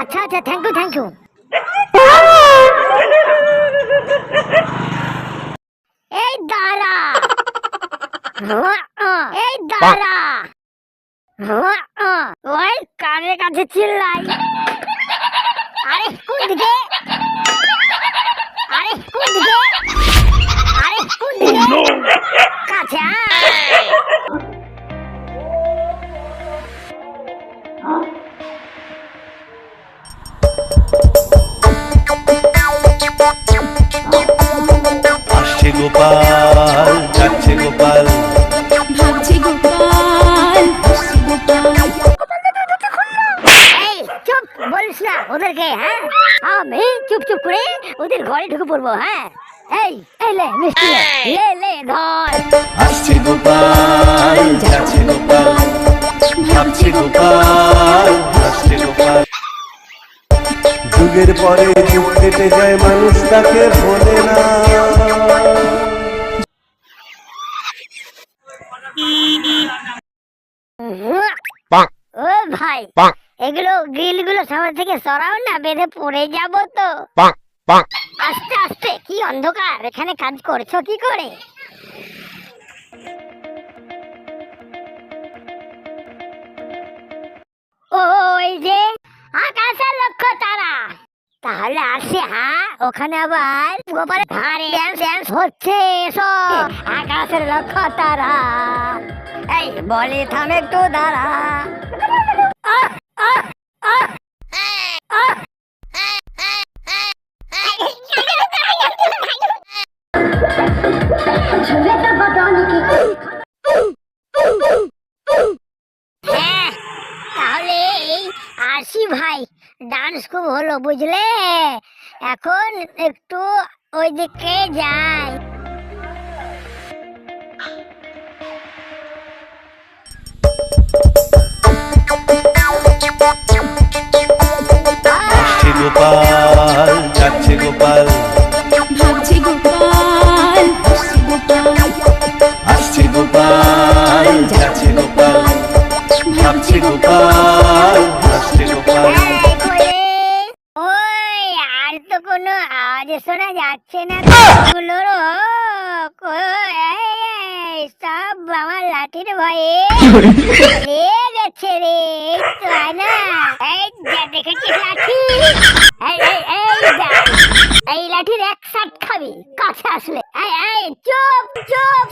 আচ্ছা আচ্ছা thank you thank you এই দাঁড়া। এই দাঁড়া। ওই কানের কাছে চিল্লাই আরে, কোন দিকে? আসছে গোপাল যাচ্ছে গোপাল। ভাবছে গোপাল হাসছে গোপাল। এই চুপ বলিস না ওদেরকে হ্যাঁ? আমি চুপ চুপ করে ওদের ঘরে ঢুকে পড়ব হ্যাঁ? এই এই লে মিষ্টি লে, লে লে ধর। আসছে গোপাল যুগের পরে যুগ কেটে যায় মানুষ তাকে ভোলে না। ও ভাই এগুলো গ্রিলগুলো সামনে থেকে সরাও না বেঁধে পড়ে যাব তো। আস্তে আস্তে কি অন্ধকার এখানে কাজ করছ কি করে? তাহলে আসি হ্যাঁ? ওখানে আবার গোপালের ধারে ড্যান্স ড্যান্স হচ্ছে সব আকাশের লক্ষ্য তারা এই বলে থামে একটু দাঁড়া। হ্যাঁ, তাহলে আসি ভাই ডান্স খুব হলো বুঝলে এখন একটু ওইদিকে যাই যাচ্ছে না গুলোর সব আমার লাঠির ভয়ে লে গেছে রে তো না এই যা দেখেছিস লাঠি? এই এই এই যা। এই লাঠির এক সাট খাবি কাছে আসলে। এই এই চুপ চুপ